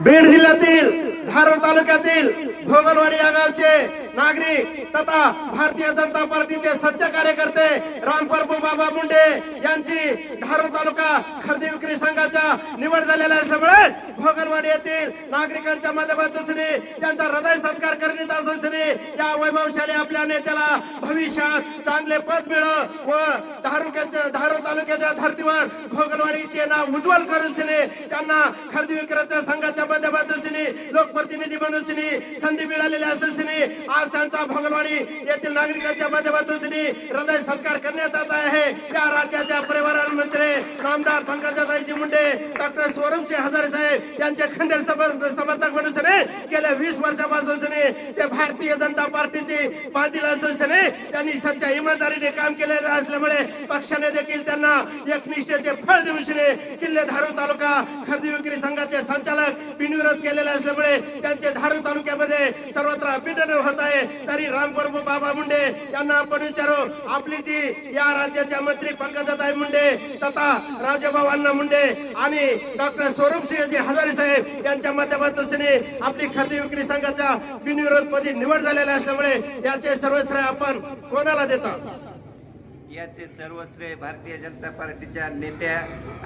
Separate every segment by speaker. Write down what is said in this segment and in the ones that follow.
Speaker 1: बीड जिल्ह्यातील धारूर तालुक्यातील भोगलवाडी या गावचे नागरिक तथा भारतीय जनता पार्टीचे सच्चे कार्यकर्ते रामप्रभू बाबा मुंडे यांची धारूर तालुका खरेदी विक्री संघाच्या निवड झालेल्या असल्यामुळे भोगरवाडी येथील नागरिकांच्या माध्यमातून त्यांचा हृदय सत्कार करण्यात असून या वैभवशाली आपल्या नेत्याला भविष्यात चांगले पद मिळ व धारुक्याच्या धारूर तालुक्याच्या धर्तीवर भोगलवाडीचे नाव उज्ज्वल करून त्यांना खरेदी विक्रेत्या संघाच्या माध्यमातून लोकप्रतिनिधी म्हणून संधी मिळालेली असून सिने आज त्यांचा भोगलवाडी येथील नागरिकांच्या माध्यमातून हृदय सत्कार करण्यात येत आहे. या राज्याच्या परिवहन मंत्री नामदार पंकजाताईजी मुंडे डॉक्टर स्वरूपसिंह हजारे साहेब यांचे खंडेर समर्थक म्हणून वीस वर्षापासून सिने ते भारतीय जनता पार्टीची बांधील असून सिने त्यांनी सच्च्या इमानदारीने काम केलेलं असल्यामुळे पक्षाने देखील त्यांना एक निष्ठेचे फळ देऊन शिने किल्ले धारू तालुका खरेदी विक्री संघाचे संचालक बिनविरोध केलेले असल्यामुळे त्यांचे धारू तालुक्यामध्ये सर्वत्र अभिनंदन होत आहे. तरी रामप्रभू बाबा मुंडे यांना आपण विचारू आपली जी या राज्याच्या मंत्री पंकजाताई मुंडे तथा राजेभाऊ अण्णा मुंडे आणि डॉक्टर स्वरूप स्वरूपसिंहजी हजारे साहेब यांच्या माध्यमातून आपली खरेदी विक्री संघाच्या संघाचा बिनविरोधपदी निवड झालेला असल्यामुळे याचे सर्वश्रेय आपण कोणाला देतो?
Speaker 2: याचे सर्व श्रेय भारतीय जनता पार्टीच्या नेत्या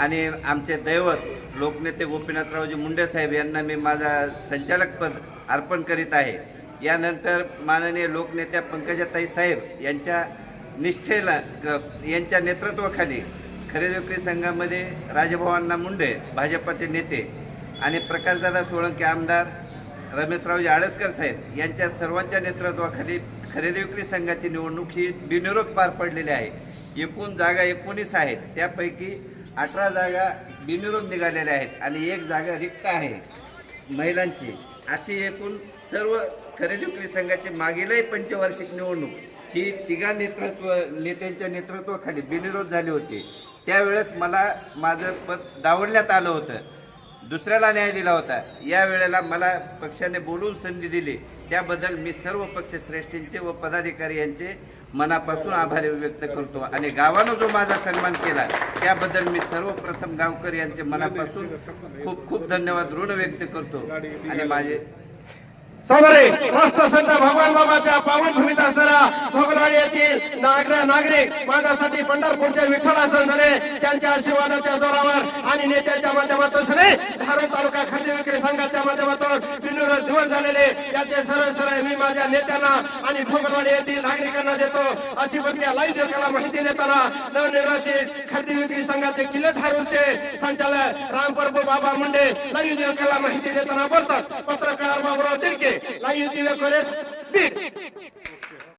Speaker 2: आणि आमचे दैवत लोकनेते गोपीनाथरावजी मुंडे साहेब यांना मी माझा संचालक पद अर्पण करीत आहे. यानंतर माननीय लोकनेत्या पंकजाताई साहेब यांच्या निष्ठेला यांच्या नेतृत्वाखाली खरेदी विक्री संघामध्ये राजभवांना मुंडे भाजपाचे नेते आणि प्रकाशदादा सोळंके आमदार रमेशराव आडसकर साहेब यांच्या सर्वांच्या नेतृत्वाखाली खरेदी विक्री संघाची निवडणूक ही बिनविरोध पार पडलेली आहे. एकूण जागा एकोणीस आहेत. त्यापैकी अठरा जागा बिनविरोध निघालेल्या आहेत आणि एक जागा रिक्त आहे महिलांची. अशी एकूण सर्व खरेदी विक्री संघाची मागीलही पंचवार्षिक निवडणूक ही तिघा नेतृत्व नेत्यांच्या नेतृत्वाखाली बिनविरोध झाली होती. त्यावेळेस मला माझं पद दावडण्यात आलं होतं. दुसऱ्याला न्याय दिला होता. या वेळेला मला पक्षाने बोलून संधी दिली. त्याबद्दल मी सर्व पक्ष श्रेष्ठींचे व पदाधिकारी यांचे मनापासून आभार व्यक्त करतो. आणि गावानं जो माझा सन्मान केला त्याबद्दल मी सर्वप्रथम गावकर यांचे मनापासून खूप खूप धन्यवाद ऋण व्यक्त करतो. आणि माझे
Speaker 1: सादरे राष्ट्रसंत भगवान बाबाच्या पावन भूमीत असणारा भोगलवाडी येथील नागरिक माझ्यासाठी पंढरपूरचे विठ्ठल असण झाले. त्यांच्या आशीर्वादाच्या जोरावर आणि नेत्याच्या माध्यमातून सने धारूर तालुका खरेदी विक्री संघाच्या माध्यमातून बिनविरोध निवड झालेले याचे सरळ सरळ मी माझ्या नेत्यांना आणि भोगलवाडी येथील नागरिकांना देतो. अशी प्रक्रिया लाईव्ह देवकाला माहिती देताना नवनिर्वाचित खरेदी विक्री संघाचे किल्ले धारूरचे संचालक रामप्रभू बाबा मुंडे लाईव्ह देवकाला माहिती देताना बोलतात. पत्रकार ötür ki la yüzü ve.